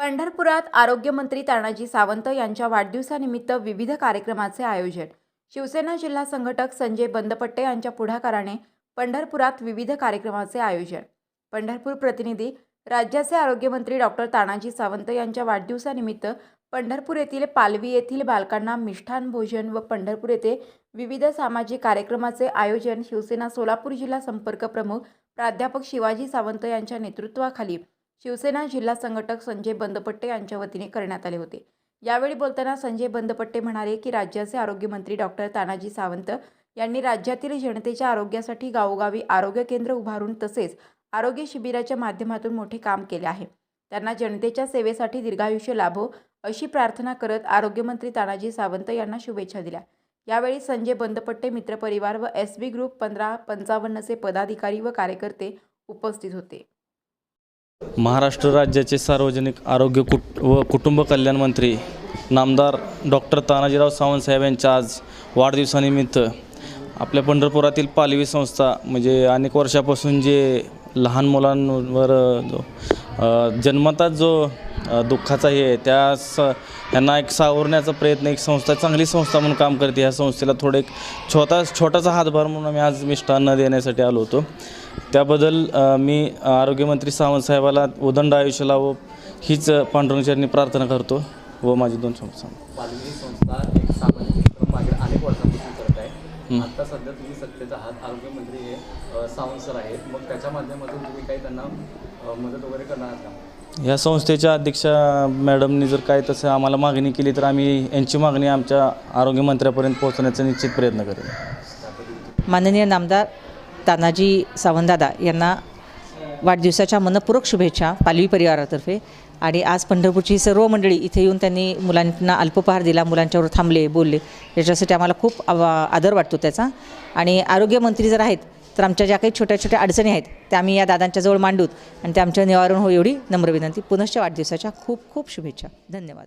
पंढरपुरात आरोग्यमंत्री तानाजी सावंत यांच्या वाढदिवसानिमित्त विविध कार्यक्रमाचे आयोजन. शिवसेना जिल्हा संघटक संजय बंदपट्टे यांच्या पुढाकाराने पंढरपुरात विविध कार्यक्रमाचे आयोजन. पंढरपूर प्रतिनिधी राज्याचे आरोग्यमंत्री डॉक्टर तानाजी सावंत यांच्या वाढदिवसानिमित्त पंढरपूर येथील पालवी येथील बालकांना मिष्ठान भोजन व पंढरपूर येथे विविध सामाजिक कार्यक्रमाचे आयोजन शिवसेना सोलापूर जिल्हा संपर्क प्रमुख प्राध्यापक शिवाजी सावंत यांच्या नेतृत्वाखाली शिवसेना जिल्हा संघटक संजय बंदपट्टे यांच्या वतीने करण्यात आले होते. यावेळी बोलताना संजय बंदपट्टे म्हणाले की राज्याचे आरोग्यमंत्री डॉक्टर तानाजी सावंत यांनी राज्यातील जनतेच्या आरोग्यासाठी गावोगावी आरोग्य केंद्र उभारून तसेच आरोग्य शिबिराच्या माध्यमातून मोठे काम केले आहे. त्यांना जनतेच्या सेवेसाठी दीर्घायुष्य लाभो अशी प्रार्थना करत आरोग्यमंत्री तानाजी सावंत यांना शुभेच्छा दिल्या. यावेळी संजय बंदपट्टे मित्रपरिवार व एस बी ग्रुप पंधरा पंचावन्नचे पदाधिकारी व कार्यकर्ते उपस्थित होते. महाराष्ट्र राज्याचे सार्वजनिक आरोग्य कुट व कुटुंब कल्याण मंत्री नामदार डॉक्टर तानाजीराव सावंतसाहेब यांच्या आज वाढदिवसानिमित्त आपल्या पंढरपुरातील पालवी संस्था म्हणजे अनेक वर्षापासून जे लहान मुलांवर जो जन्मताच जो दुःखाचा हे आहे. त्या स यांना एक सावरण्याचा प्रयत्न एक संस्था चांगली संस्था म्हणून काम करते. ह्या संस्थेला थोडं एक छोटा छोटासा हातभार म्हणून आम्ही आज मिष्टान्न देण्यासाठी आलो होतो. त्याबद्दल मी आरोग्यमंत्री सावंत साहेबाला उदंड आयुष्य लावो हीच पांडुरंगचरणी प्रार्थना करतो व माझे दोन आता सध्या तुम्ही सत्तेत आहात. आरोग्यमंत्री हे सावंत सर आहेत. मग त्याच्या माध्यमातून तुम्ही काही त्यांना मदत वगैरे करणार आहात का? या संस्थेच्या अध्यक्षा मॅडमनी जर काय तसं आम्हाला मागणी केली तर आम्ही यांची मागणी आमच्या आरोग्यमंत्र्यापर्यंत पोहोचण्याचा निश्चित प्रयत्न करेल माननीय नामदार तानाजी सावंतदादा यांना वाढदिवसाच्या मनपूरक शुभेच्छा पालवी परिवारातर्फे. आणि आज पंढरपूरची सर्व मंडळी इथे येऊन त्यांनी मुलांना अल्पोपहार दिला मुलांच्यावर थांबले बोलले. याच्यासाठी आम्हाला खूप आदर वाटतो त्याचा. आणि आरोग्यमंत्री जर आहेत तर आमच्या ज्या काही छोट्या छोट्या अडचणी आहेत त्या आम्ही या दादांच्या जवळ मांडूत आणि ते आमच्या निवारण हो एवढी नम्र विनंती. पुनश्च वाढदिवसाच्या खूप खूप शुभेच्छा. धन्यवाद.